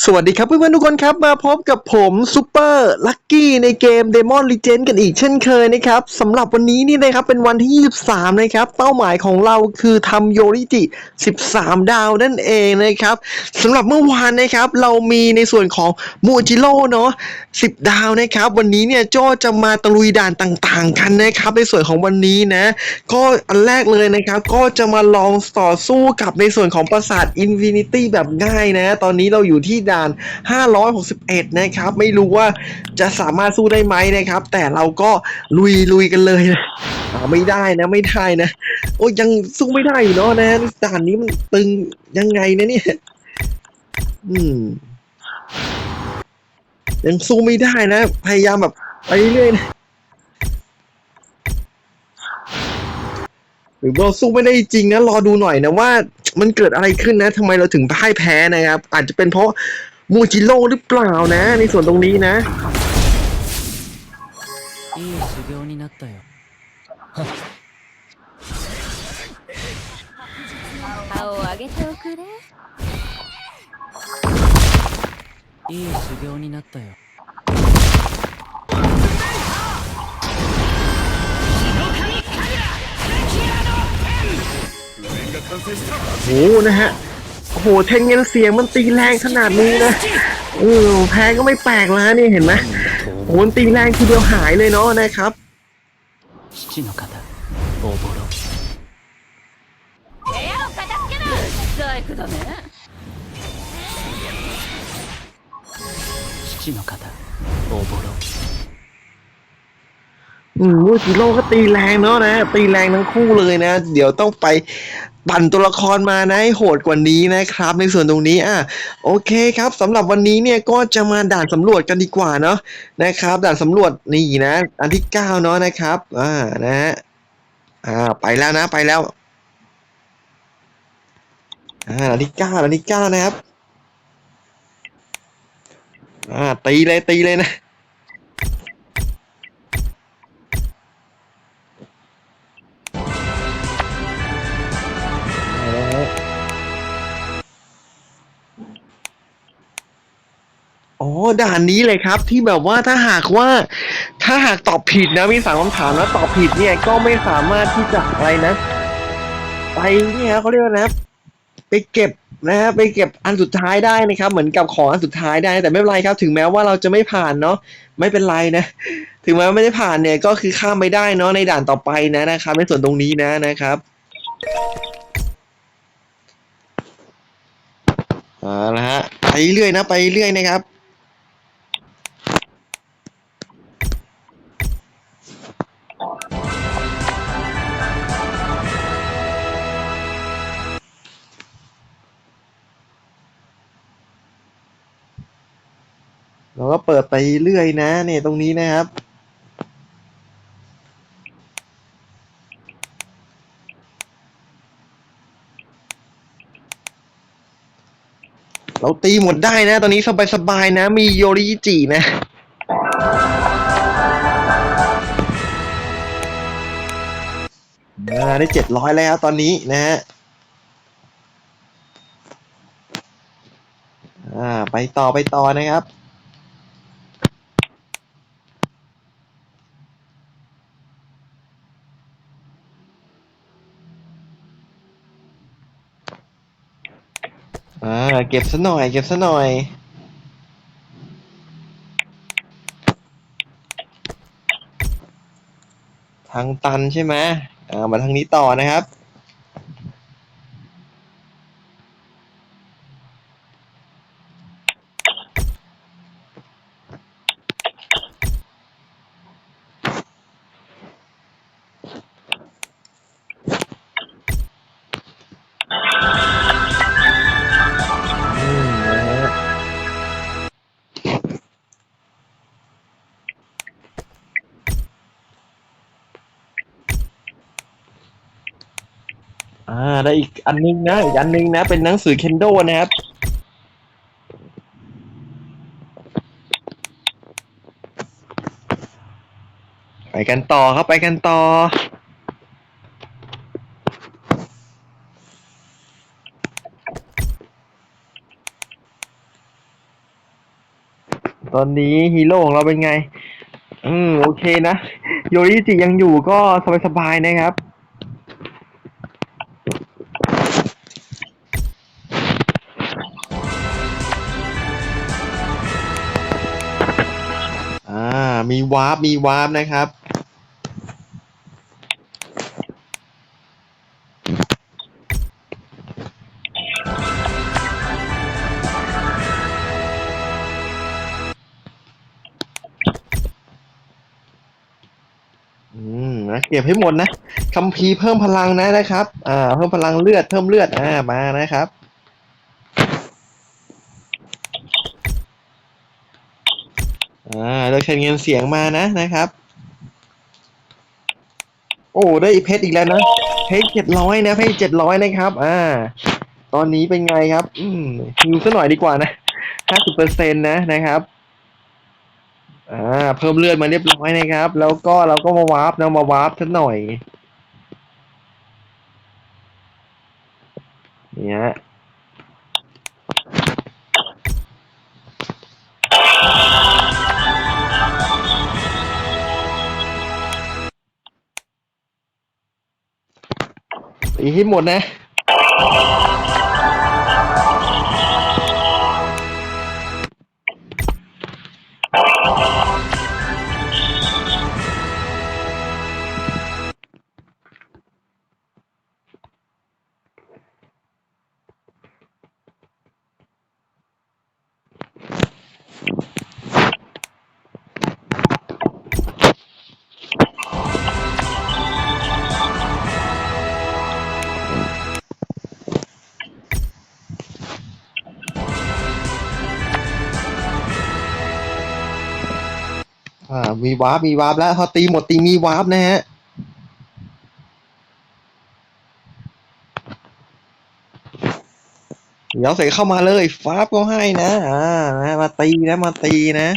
สวัสดีครับเพื่อนๆทุกคนครับมาพบกับผมซูเปอร์ลักกี้ในเกม Demon Legend กันอีกเช่นเคยนะครับสำหรับวันนี้นี่นะครับเป็นวันที่ 23 นะครับ เป้าหมายของเราคือทำโยริจิ 13 ดาวนั่นเองนะครับสำหรับเมื่อวานนะครับ เรามีในส่วนของมูจิโร่เนาะ10 ดาวนะครับ วันนี้เนี่ยโจจะมาตะลุยด่านต่างๆ กันนะครับ ในส่วนของวันนี้นะ ก็อันแรกเลยนะครับ ก็จะมาลองต่อสู้กับในส่วนของปราสาทอินฟินิตี้แบบง่ายนะ ตอนนี้เราอยู่ที่ด่าน 561 นะครับ ไม่รู้ว่าจะสามารถสู้ได้ไหมนะครับ แต่เราก็ลุยลุยกันเลยนะไม่ได้นะไม่ได้นะ โอ้ยยังสู้ไม่ได้อยู่เนาะนะด่านนี้มันตึงยังไงนะเนี่ยอืมยังสู้ไม่ได้นะ พยายามแบบไปเรื่อยๆนะ หรือว่าสู้ไม่ได้จริงนะรอดูหน่อยนะว่ามันเกิดอะไรขึ้นนะทำไมเราถึงพ่ายแพ้นะครับ อาจจะเป็นเพราะมูจิโร่หรือเปล่านะ ในส่วนตรงนี้นะ いい修行になったよ โอ้โหนะฮะ โอ้โหเทนเงินเสียงมันตีแรงขนาดนี้นะเออแพ้ก็ไม่แปลกแล้วนี่เห็นไหมโอ้โหมันตีแรงทีเดียวหายเลยเนาะนะครับ 父の方おぼろ อืมมูจิโร่ก็ตีแรงเนาะนะ ตีแรงทั้งคู่เลยนะ เดี๋ยวต้องไปปั่นตัวละครมานะให้โหดกว่านี้นะครับ ในส่วนตรงนี้อะโอเคครับสำหรับวันนี้เนี่ยก็จะมาด่านสำรวจกันดีกว่าเนาะนะครับ ด่านสำรวจนี่นะ อันที่เก้าเนาะนะครับอ่านะฮะอ่าไปแล้วนะไปแล้วอ่าอันที่เก้าอันที่เก้านะครับอ่าตีเลยตีเลยนะ อ๋อด่านนี้เลยครับที่แบบว่าถ้าหากว่า ถ้าหากตอบผิดนะมีสามคำถามแล้วตอบผิดเนี่ยก็ไม่สามารถที่จะอะไรนะไปเนี่ยเขาเรียกว่านะไปเก็บนะฮะไปเก็บอันสุดท้ายได้นะครับ เหมือนกับของอันสุดท้ายได้ แต่ไม่เป็นไรครับ ถึงแม้ว่าเราจะไม่ผ่านเนาะไม่เป็นไรนะ ถึงแม้ว่าไม่ได้ผ่านเนี่ยก็คือข้ามไปได้เนาะในด่านต่อไปนะนะครับในส่วนตรงนี้นะนะครับอ่าละฮะไปเรื่อยนะ ไปเรื่อยนะครับ เราก็เปิดไปเรื่อยนะเนี่ยตรงนี้นะครับ เราตีหมดได้นะ ตอนนี้สบายๆนะ มีโยริจินะอ่าได้เจ็ดร้อยแล้วตอนนี้นะฮะอ่าไปต่อไปต่อนะครับ อเก็บซะหน่อย เก็บซะหน่อยทางตันใช่ไหมอ่ามาทางนี้ต่อนะครับ อ่าได้อีกอันนึงนะอีกอันนึงนะ เป็นหนังสือเคนโดนะครับไปกันต่อครับไปกันต่อ ตอนนี้ฮีโร่ของเราเป็นไง อืมโอเคนะ โยริจิยังอยู่ก็สบายๆนะครับ วาร์ปมีวาร์ปนะครับ อืมนะเก็บให้หมดนะคัมภีร์เพิ่มพลังนะนะครับ อ่า เพิ่มพลังเลือด เพิ่มเลือด อ่า มานะครับ อ่าเราเชิญเงินเสียงมานะนะครับ โอ้ได้เพชรอีกแล้วนะเพชรเจ็ดร้อยนะเพชรเจ็ดร้อยนะครับ อ่า ตอนนี้เป็นไงครับ อืมฮิวซะหน่อยดีกว่านะห้าสิบเปอร์เซ็นต์นะนะครับอ่าเพิ่มเลือดมาเรียบร้อยนะครับ แล้วก็เราก็มาวาร์ปนะมาวาร์ปสักหน่อยเนี่ย ตีให้หมดนะ วาร์ปมีวาร์ปแล้วพอตีหมดตีมีวาร์ปนะฮะเดี๋ยวใส่เข้ามาเลยฟาบก็ให้นะ อ่านะมาตีนะ มาตีนะ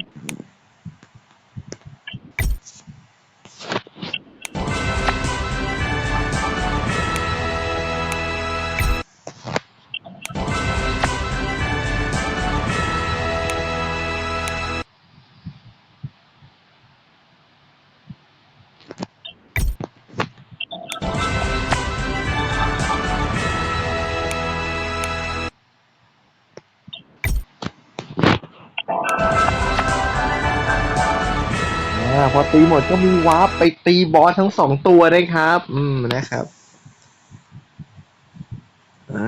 หมดก็มีวาร์ปไปตีบอสทั้งสองตัวได้ครับ อืมนะครับอ่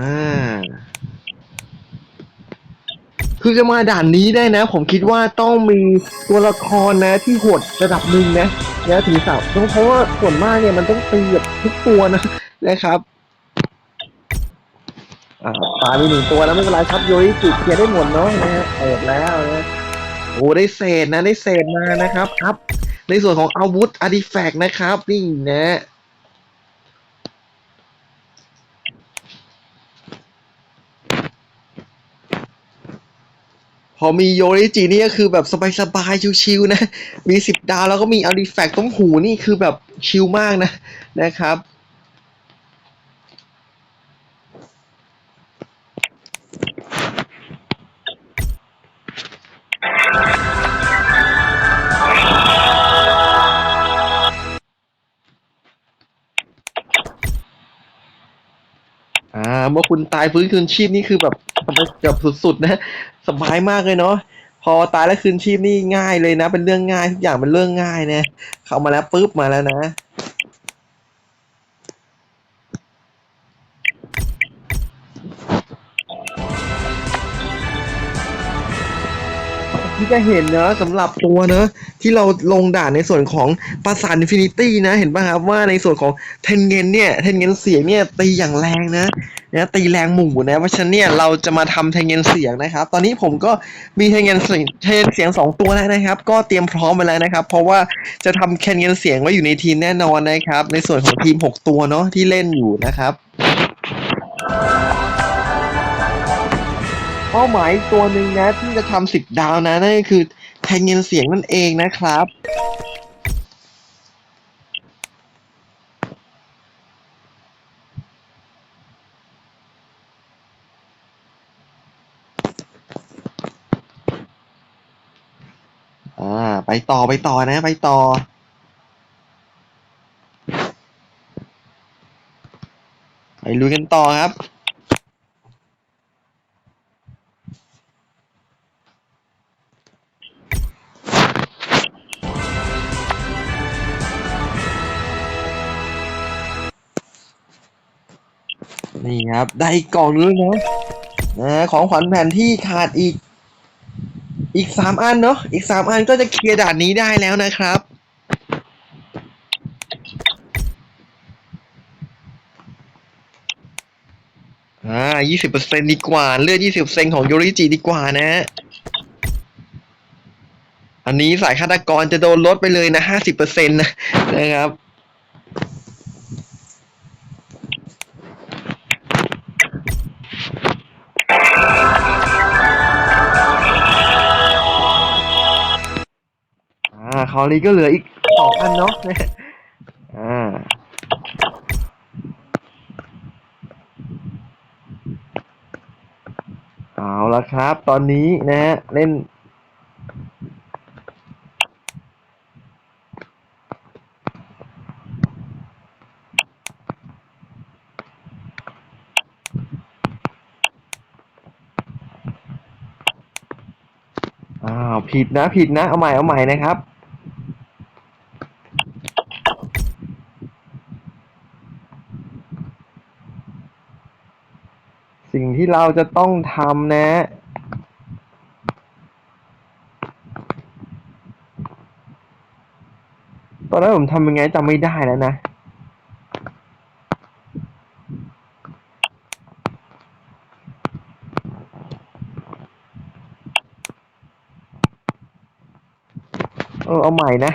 าคือจะมาด่านนี้ได้นะ ผมคิดว่าต้องมีตัวละครนะ ที่โหดระดับหนึ่งนะนะถึงสาวเพราะว่าส่วนมากเนี่ยมันต้องตีแบบทุกตัวนะนะครับอ่าตายไปหนึ่งตัวแล้วไม่เป็นไรครับโยอิจิเคลียร์ได้หมดเนาะนะฮะเปิดแล้วนะโอ้ได้เศษนะได้เศษมานะครับอัพ ในส่วนของอาวุธอาร์ติแฟกต์นะครับ นี่นะพอมีโยริจินี่ก็คือแบบสบายๆ ชิวๆนะ มีสิบดาวแล้วก็มีอาร์ติแฟกต์ต้มหูนี่คือแบบชิลมากนะนะครับาเมื่อคุณตายฟื้นคืนชีพนี่คือแบบแบบสุดๆนะสบายมากเลยเนาะพอตายแล้วคืนชีพนี่ง่ายเลยนะ เป็นเรื่องง่ายทุกอย่างเป็นเรื่องง่ายนะเข้ามาแล้วปุ๊บมาแล้วนะ ที่จะเห็นเนอะสำหรับตัวเนอะที่เราลงด่านในส่วนของปราสาทอินฟินิตี้นะเห็นป่ะครับว่าในส่วนของเทนเงนเนี่ยเทนเงนเสียงเนี่ยตีอย่างแรงนะนะตีแรงหมู่นะเพราะฉะนั้นเนี่ยเราจะมาทำเทนเงนเสียงนะครับ ตอนนี้ผมก็มีเทนเงนเสียงเทนเงนเสียงสองตัวแล้วนะครับ ก็เตรียมพร้อมไปแล้วนะครับ เพราะว่าจะทำเทนเงนเสียงไว้อยู่ในทีมแน่นอนนะครับ ในส่วนของทีมหกตัวเนาะที่เล่นอยู่นะครับ ป้าหมายอีกตัวหนึ่งนะที่จะทำสิบดาวนะนั่นก็คือแทงเงินเสียงนั่นเองนะครับอไปต่อไปต่อนะ ไปต่อไปลุยกันต่อครับ ครับ ได้อีกกล่องนึงนะนะของขวัญแผ่นที่ขาดอีก อีกสามอันเนาะอีกสามอันก็จะเคลียร์ด่านนี้ได้แล้วนะครับ อ่ายี่สิบเปอร์เซ็นดีกว่า เลือดยี่สิบเซนของโยริจิดีกว่านะอันนี้สายฆาตกรจะโดนลดไปเลยนะห้าสิบเปอร์เซ็นนะนะครับ อ่าคราวนี้ก็เหลืออีกสองอันเนาะอ่าเอาละครับ ตอนนี้นะฮะเล่น อ้าว ผิดนะ ผิดนะ เอาใหม่ เอาใหม่นะครับ ที่เราจะต้องทำนะ ตอนแรกผมทำยังไงจำไม่ได้แล้วนะ เออเอาใหม่นะ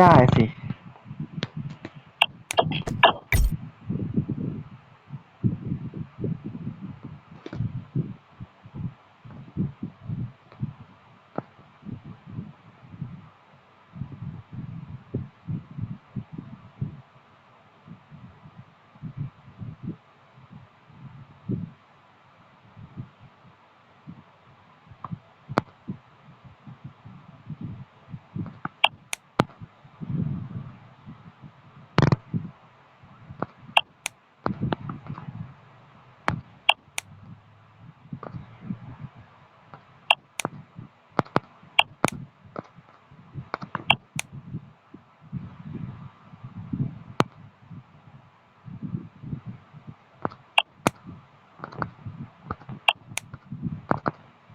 ได้สิ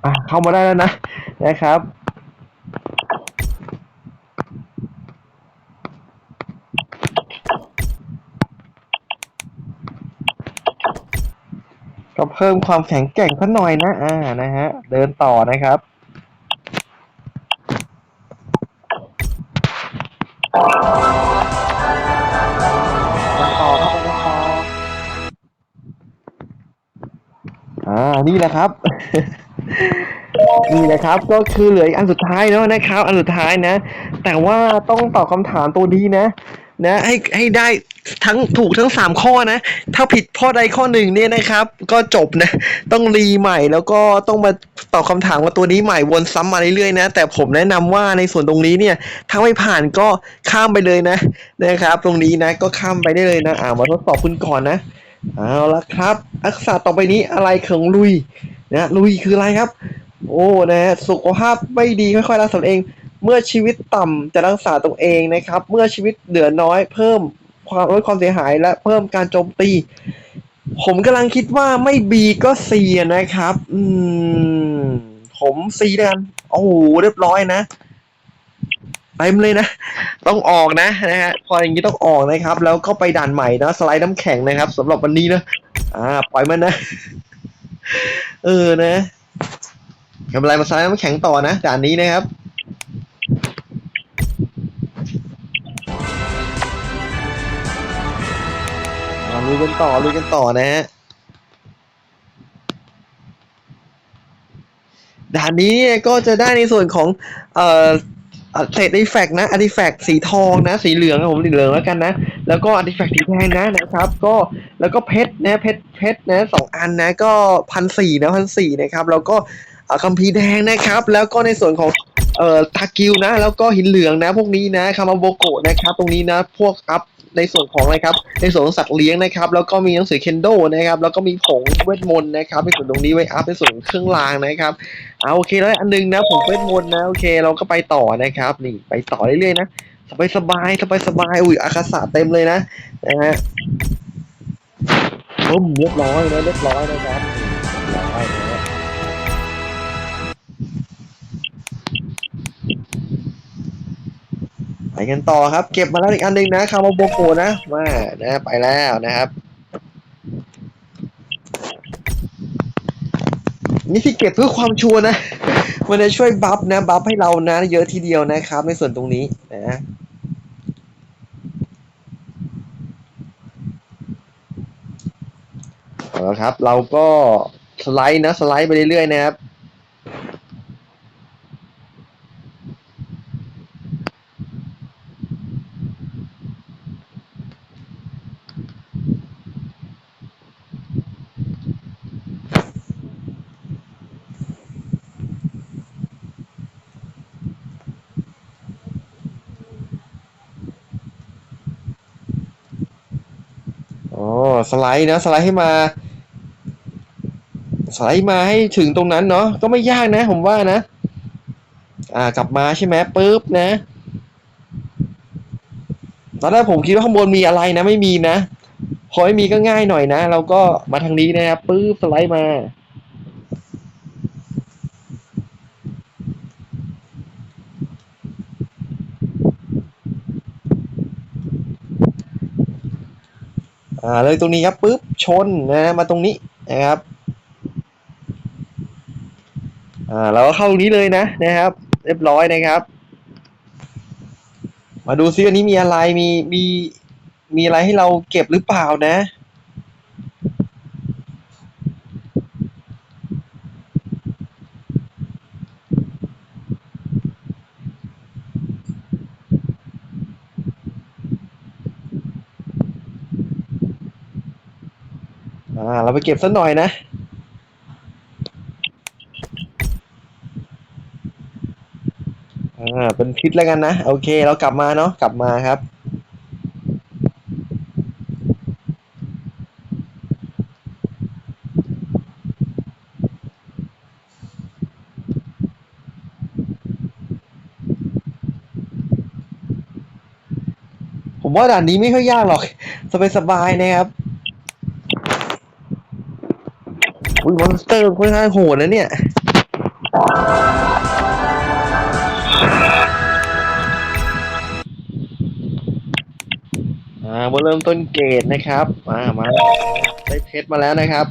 อะ เข้ามาได้แล้วนะนะครับก็เพิ่มความแข็งแกร่งสักหน่อยนะ อ่า นะฮะ เดินต่อนะครับ ต่อครับมาต่ออ่า นี่แหละครับ นี่นะครับก็คือเหลืออีกอันสุดท้ายเนาะนะครับ อันสุดท้ายนะ แต่ว่าต้องตอบคำถามตัวนี้นะ นะให้ให้ได้ทั้งถูกทั้งสามข้อนะ ถ้าผิดข้อใดข้อหนึ่งเนี่ยนะครับ ก็จบนะ ต้องรีใหม่แล้วก็ต้องมาตอบคำถามกับตัวนี้ใหม่วนซ้ำมาเรื่อยๆนะ แต่ผมแนะนำว่าในส่วนตรงนี้เนี่ยถ้าไม่ผ่านก็ข้ามไปเลยนะนะครับ ตรงนี้นะก็ข้ามไปได้เลยนะอ่ามาทดสอบคุณก่อนนะเอาละครับทักษะต่อไปนี้อะไรของลุยนะลุยคืออะไรครับ โอ้นะฮะสุขภาพไม่ดีค่อยๆรักษาตัวเอง เมื่อชีวิตต่ำจะรักษาตัวเองนะครับ เมื่อชีวิตเหลือน้อยเพิ่มความลดความเสียหายและเพิ่มการโจมตี ผมกำลังคิดว่าไม่บีก็ซีนะครับ อืม ผมซีแล้วกันโอ้โหเรียบร้อยนะเต็มเลยนะ ต้องออกนะนะฮะพออย่างนี้ต้องออกนะครับ แล้วก็ไปด่านใหม่นะสไลด์น้ำแข็งนะครับสำหรับวันนี้นะอ่า ปล่อยมันนะ เออนะ กำไรมาซ้ายมาแข็งต่อนะด่านนี้นะครับ เอาลุยกันต่อลุยกันต่อนะฮะด่านนี้เนี่ยก็จะได้ในส่วนของ เอ่อเศษอาร์ติแฟกต์นะอาติแฟกต์สีทองนะ สีเหลืองนะผมสีเหลืองแล้วกันนะ แล้วก็อาติแฟกต์สีแดงนะนะครับ ก็แล้วก็เพชรนะเพชรเพชรนะสองอันนะ ก็พันสี่นะพันสี่นะครับ แล้วก็ คัมภีร์แดงนะครับ แล้วก็ในส่วนของเอ่อตากิวนะ แล้วก็หินเหลืองนะ พวกนี้นะคามาโบโกะนะครับ ตรงนี้นะพวกอัพในส่วนของอะไรครับ ในส่วนของสัตว์เลี้ยงนะครับ แล้วก็มีหนังสือเคนโดนะครับ แล้วก็มีผงเวทมนต์นะครับในส่วนตรงนี้ไว้อัพในส่วนเครื่องรางนะครับเอาโอเคแล้วอันหนึงนะผมเวทมนต์นะโอเค เราก็ไปต่อนะครับ นี่ไปต่อเรื่อยๆนะสบายสบายสบายสบายๆอุ้ยอาคาสะเต็มเลยนะนะฮะปุ้มเรียบร้อยนะเรียบร้อยนะครับ ไปกันต่อครับ เก็บมาแล้วอีกอันหนึงนะคามาโบโกนะมานะไปแล้วนะครับ นี่ที่เก็บเพื่อความชัวร์นะ มันจะช่วยบัฟนะบัฟให้เรานะ เยอะทีเดียวนะครับ ในส่วนตรงนี้นะเอาละครับ เราก็สไลด์นะ สไลด์ไปเรื่อยๆนะครับ อ๋อ ส ไลด์นะสไลด์ให้มา สไลด์มาให้ถึงตรงนั้นเนาะก็ไม่ยากนะ ผมว่านะ อ่ากลับมาใช่ไหมปุ๊บนะตอนแรกผมคิดว่าข้างบนมีอะไรนะไม่มีนะพอไม่มีก็ง่ายหน่อยนะ เราก็มาทางนี้นะครับปุ๊บสไลด์มา อ่าเลยตรงนี้ครับปุ๊บชนนะมาตรงนี้นะครับอ่าเราก็เข้าตรงนี้เลยนะนะครับ เรียบร้อยนะครับ มาดูซิอันนี้มีอะไรมีมีมีอะไรให้เราเก็บหรือเปล่านะ เราไปเก็บสักหน่อยนะ อ่า เป็นพิษแล้วกันนะ โอเค เรากลับมาเนาะ กลับมาครับ ผมว่าด่านนี้ไม่ค่อยยากหรอก สบายๆนะครับ อุ้ยมอนสเตอร์ค่อนข้างโหดนะเนี่ย อ่ามาเริ่มต้นเกตนะครับ มา มา ได้เพชรมาแล้วนะครับ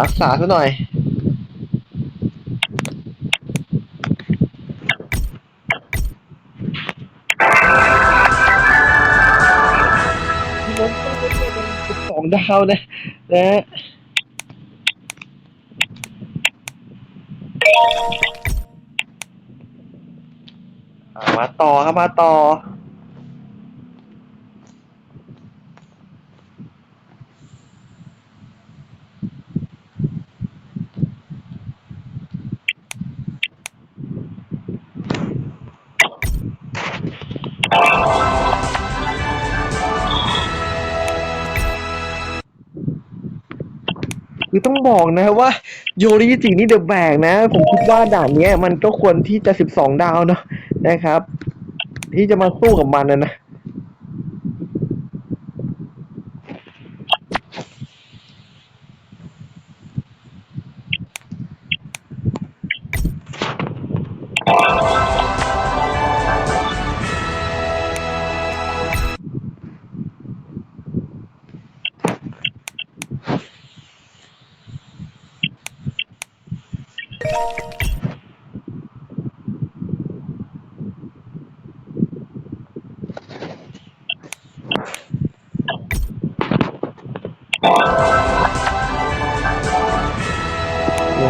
รักษาซะหน่อย ดาวนะนะ มาต่อครับมาต่อ ต้องบอกนะว่าโยริจินี่เดอะแบกนะ ผมคิดว่าด่านเนี้ย มันก็ควรที่จะสิบสองดาวเนาะนะครับ ที่จะมาสู้กับมันนะนะ ว้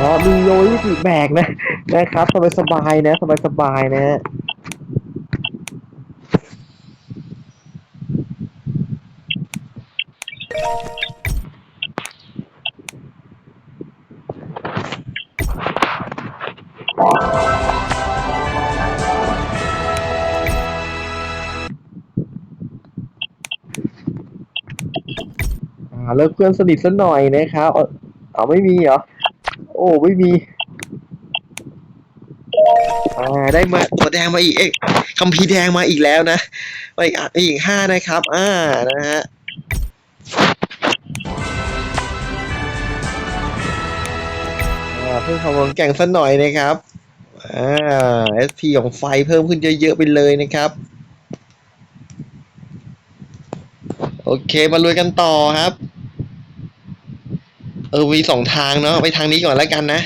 าวมีโยยที่แบกนะนะครับสบายๆนะสบายๆนะ เลิกเพื่อนสนิทสักหน่อยนะครับเอาไม่มีเหรอ โอ้ไม่มีอ่าได้มาตัวแดงมาอีกเอ๊ะคัมภีแดงมาอีกแล้วนะมาอีกอีกห้านะครับ อ่านะฮะเพิ่มความแข่งสักหน่อยนะครับอ่า SP ของไฟเพิ่มขึ้นเยอะๆไปเลยนะครับ โอเคมาลุยกันต่อครับ เออมีสองทางเนาะไปทางนี้ก่อนแล้วกันนะ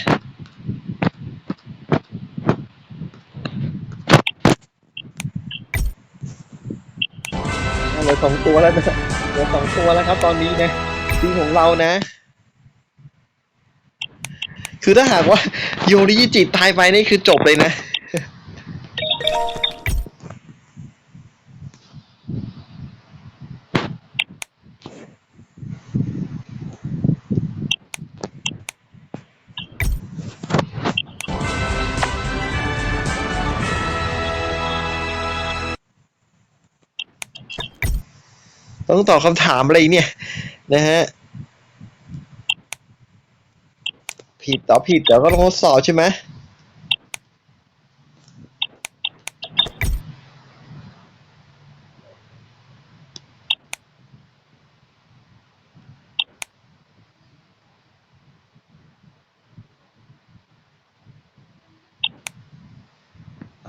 เหลือสองตัวแล้วนะเหลือสองตัวแล้วครับ ตอนนี้นะทีมของเรานะ คือถ้าหากว่าโยริยิจิตายไปนี่คือจบเลยนะ ต้องตอบคำถามอะไรเนี่ย นะฮะ ผิดต่อผิดเดี๋ยวก็ต้องทดสอบใช่ไหม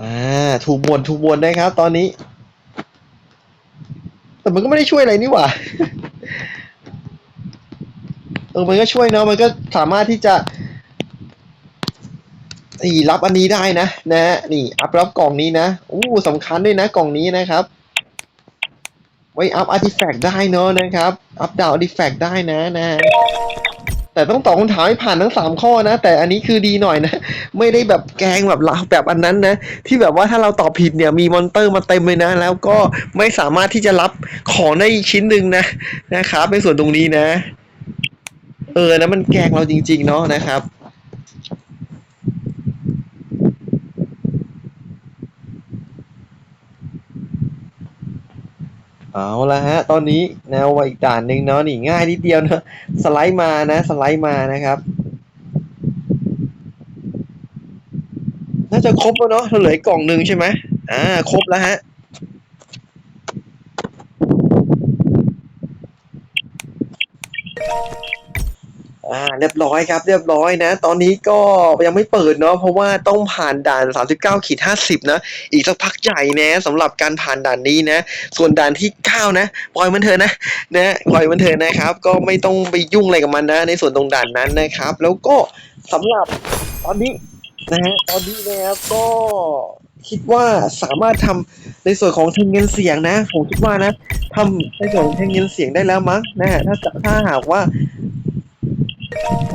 อ่าถูกบวนถูกบวนนะครับ ตอนนี้ แต่มันก็ไม่ได้ช่วยอะไรนี่หว่า เออ มันก็ช่วยเนาะ มันก็สามารถที่จะนี่รับอันนี้ได้นะนะฮะนี่อัพรับกล่องนี้นะอู้สำคัญด้วยนะกล่องนี้นะครับ ไว้อัพอาร์ติแฟกต์ได้เนาะนะครับ อัพดาวอาร์ติแฟกต์ได้นะนะ แต่ต้องตอบคำถามให้ผ่านทั้งสามข้อนะ แต่อันนี้คือดีหน่อยนะ ไม่ได้แบบแกงแบบแบบอันนั้นนะ ที่แบบว่าถ้าเราตอบผิดเนี่ยมีมอนเตอร์มาเต็มเลยนะ แล้วก็ไม่สามารถที่จะรับของได้อีกชิ้นหนึ่งนะนะครับในส่วนตรงนี้นะ เออนะมันแกงเราจริง ๆ เนาะนะครับ เอาละฮะ ตอนนี้แนวมาอีกด่านหนึ่งเนาะนี่ง่ายนิดเดียวนะสไลด์มานะ สไลด์มานะครับ น่าจะครบแล้วเนาะเหลือกกล่องหนึ่งใช่ไหมอ่า ครบแล้วฮะ อ่าเรียบร้อยครับ เรียบร้อยนะ ตอนนี้ก็ยังไม่เปิดเนาะเพราะว่าต้องผ่านด่าน 39ขีด50 นะ อีกสักพักใหญ่นะสำหรับการผ่านด่านนี้นะ ส่วนด่านที่ 9 นะปล่อยมันเถอะนะนะปล่อยมันเถอะนะครับ ก็ไม่ต้องไปยุ่งอะไรกับมันนะ ในส่วนตรงด่านนั้นนะครับ แล้วก็สำหรับตอนนี้นะฮะตอนนี้นะครับก็คิดว่าสามารถทำในส่วนของเทงเงินเสียงนะ ผมคิดว่านะทำในส่วนของเทงเงินเสียงได้แล้วมั้งนะฮะถ้าถ้าหากว่า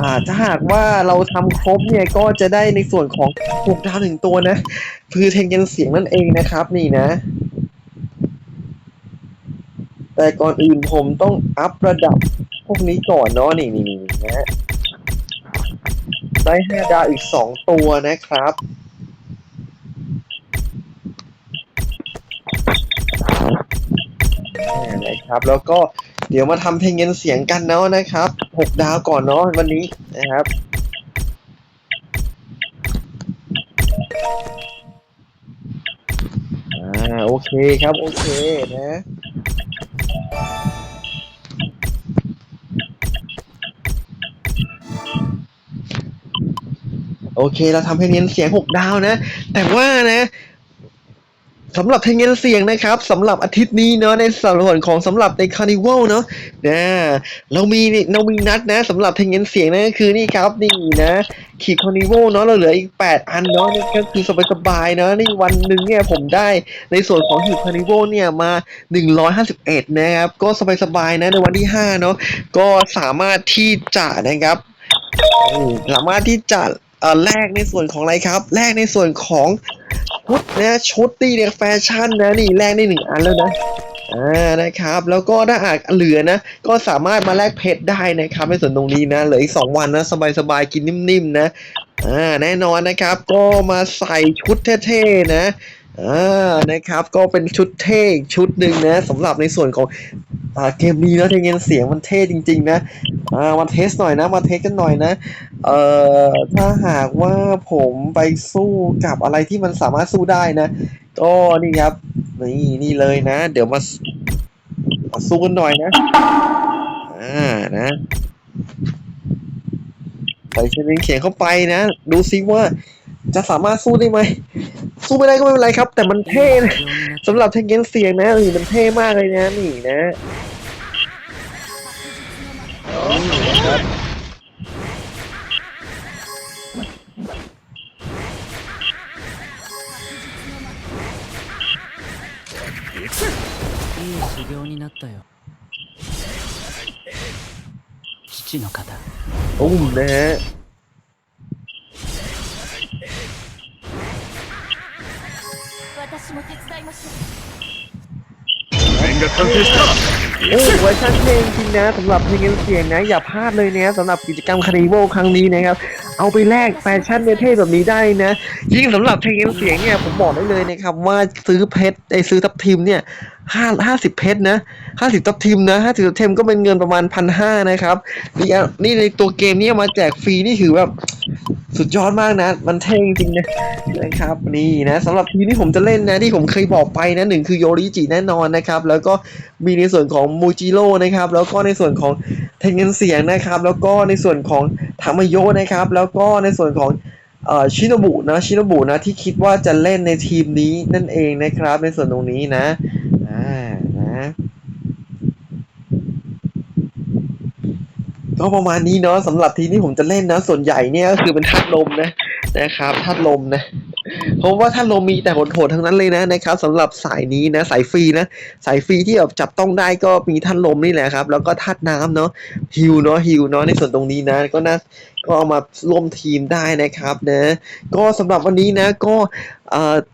อ่าถ้าหากว่าเราทำครบเนี่ยก็จะได้ในส่วนของหกดาวหนึ่งตัวนะ คือเทงเงินเสียงนั่นเองนะครับนี่นะ แต่ก่อนอื่นผมต้องอัพระดับพวกนี้ก่อนเนาะนี่นี่นี่นะได้ห้าดาวอีกสองตัวนะครับอ่นะครับ แล้วก็ เดี๋ยวมาทำเพลงเงินเสียงกันเนาะนะครับหกดาวก่อนเนาะวันนี้นะครับอ่าโอเคครับ โอเคนะโอเค เราทำเพลงเงินเสียงหกดาวนะ แต่ว่านะ สำหรับเพลงเงินเสียงนะครับสำหรับอาทิตย์นี้เนาะในส่วนของสำหรับในคาร์นิวัลเนาะนะเรามีเรามีนัดนะสำหรับเพลงเงินเสียงนั่นก็คือนี่ครับนี่นะขีดคาร์นิวัลเนาะเราเหลืออีก 8 อันเนาะนี่ก็คือสบายๆเนาะนี่วันหนึ่งเนี่ยผมได้ในส่วนของขีดคาร์นิวัลเนี่ยมา 151 นะครับก็สบายๆนะในวันที่ 5 เนาะก็สามารถที่จะนะครับสามารถที่จะเอ่อแลกในส่วนของอะไรครับแลกในส่วนของ ชุดนะชุดนี่เนี่ยแฟชั่นนะนี่แลกได้หนึ่งอันแล้วนะอ่านะครับแล้วก็ถ้าหากเหลือนะ ก็สามารถมาแลกเพชรได้นะครับในส่วนตรงนี้นะเหลืออีกสองวันนะสบายๆกินนิ่มๆนะอ่าแน่นอนนะครับก็มาใส่ชุดเท่ๆนะอ่านะครับก็เป็นชุดเท่ชุดหนึ่งนะสำหรับในส่วนของ อ่าเกมนี้นะได้งินเสียงมันเท่จริง ๆ นะอ่ามาเทสหน่อยนะ มาเทสกันหน่อยนะเอ่อถ้าหากว่าผมไปสู้กับอะไรที่มันสามารถสู้ได้นะก็นี่ครับ นี่นี่เลยนะ เดี๋ยวมามาสู้กันหน่อยนะอ่านะใส่เชนเขียงเข้าไปนะ ดูซิว่าจะสามารถสู้ได้ไหมสู้ไม่ได้ก็ไม่เป็นไรครับ แต่มันเท่นะสำหรับเทนเกนเสียงนะนี่มันเท่มากเลยนะนี่นะ いい修行になったよ。父の方。おうね私も手伝いましょう。 โอ้เวอร์ชันเพลงจริงนะสำหรับเพลงเสียงนะอย่าพลาดเลยนะสำหรับกิจกรรมคาริโวครั้งนี้นะครับเอาไปแลกแฟชั่นเท่แบบนี้ได้นะ ยิ่งสำหรับเพลงเสียงเนี่ยผมบอกได้เลยนะครับว่าซื้อเพชรไอซื้อทับทิมเนี่ยห้าห้าสิบเพชรนะห้าสิบทับทิมนะห้าสิบทับทิมก็เป็นเงินประมาณพันห้านะครับนี่นี่ในตัวเกมนี้มาแจกฟรีนี่คือแบบ สุดยอดมากนะ มันเท่จริงนะนะครับนี่นะสำหรับทีมที่ผมจะเล่นนะที่ผมเคยบอกไปนะหนึ่งคือโยริจิแน่นอนนะครับ แล้วก็มีในส่วนของมูจิโร่นะครับ แล้วก็ในส่วนของเทงเงินเสียงนะครับ แล้วก็ในส่วนของทามาโยนะครับ แล้วก็ในส่วนของเอ่อชิโนบุนะชิโนบุนะที่คิดว่าจะเล่นในทีมนี้นั่นเองนะครับ ในส่วนตรงนี้นะอ่านะ ก็ประมาณนี้เนาะสำหรับทีมที่ผมจะเล่นนะ ส่วนใหญ่เนี่ยก็คือเป็นธาตุลมนะนะครับธาตุลมนะเพราะว่าธาตุลมมีแต่โหดๆทั้งนั้นเลยนะนะครับสำหรับสายนี้นะสายฟรีนะสายฟรีที่แบบจับต้องได้ก็มีธาตุลมนี่แหละครับ แล้วก็ธาตุน้ำเนาะฮิวเนาะฮิวเนาะในส่วนตรงนี้นะก็น่าก็เอามาร่วมทีมได้นะครับนะก็สำหรับวันนี้นะก็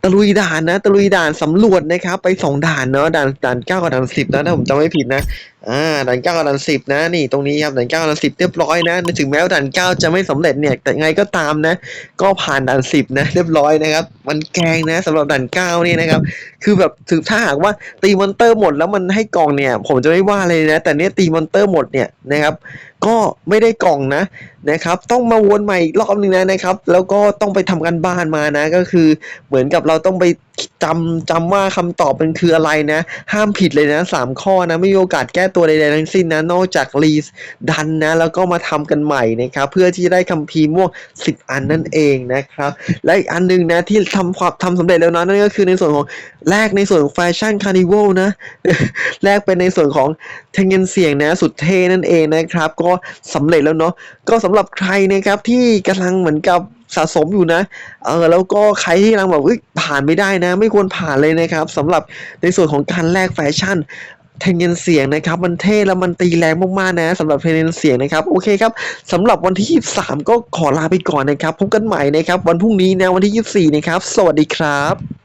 ตะลุยด่านนะตะลุยด่านสำรวจนะครับ ไปสองด่านเนาะด่านด่านเก้ากับด่านสิบนะถ้าผมจำไม่ผิดนะอ่าด่านเก้ากับด่านสิบนะนี่ตรงนี้ครับด่านเก้ากับด่านสิบเรียบร้อยนะถึงแม้ว่าด่านเก้าจะไม่สำเร็จเนี่ยแต่ไงก็ตามนะ ก็ผ่านด่านสิบนะเรียบร้อยนะครับมันแกงนะสำหรับด่านเก้านี่นะครับคือแบบถึงถ้าหากว่าตีมอนเตอร์หมดแล้วมันให้กล่องเนี่ย ผมจะไม่ว่าเลยนะ แต่เนี้ยตีมอนเตอร์หมดเนี่ยนะครับก็ไม่ได้กล่องนะนะครับ ต้องมาวนใหม่อีกรอบนึงนะนะครับ แล้วก็ต้องไปทำกันบ้านมานะก็คือ เหมือนกับเราต้องไปจำจำว่าคำตอบมันคืออะไรนะ ห้ามผิดเลยนะสามข้อนะ ไม่มีโอกาสแก้ตัวใดๆทั้งสิ้นนะ นอกจากรีสดันนะ แล้วก็มาทำกันใหม่นะครับ เพื่อที่จะได้คัมภีร์ม่วงสิบอันนั่นเองนะครับ และอีกอันหนึงนะ ที่ทำความทำสำเร็จแล้วนะนั่นก็คือในส่วนของแลกในส่วนของแฟชั่นคาร์นิวัลนะแลกเป็นในส่วนของเทงเงินเสียงนะ สุดเท่นั่นเองนะครับ ก็สำเร็จแล้วเนาะก็สำหรับใครนะครับที่กำลังเหมือนกับ สะสมอยู่นะ เออแล้วก็ใครที่กำลังแบบผ่านไม่ได้นะ ไม่ควรผ่านเลยนะครับสำหรับในส่วนของการแลกแฟชั่นเทนเงินเสียงนะครับมันเท่แล้วมันตีแรงมากๆนะสำหรับเทนเงินเสียงนะครับโอเคครับสำหรับวันที่ 23 ก็ขอลาไปก่อนนะครับพบกันใหม่นะครับวันพรุ่งนี้นะวันที่ 24 นะครับ สวัสดีครับ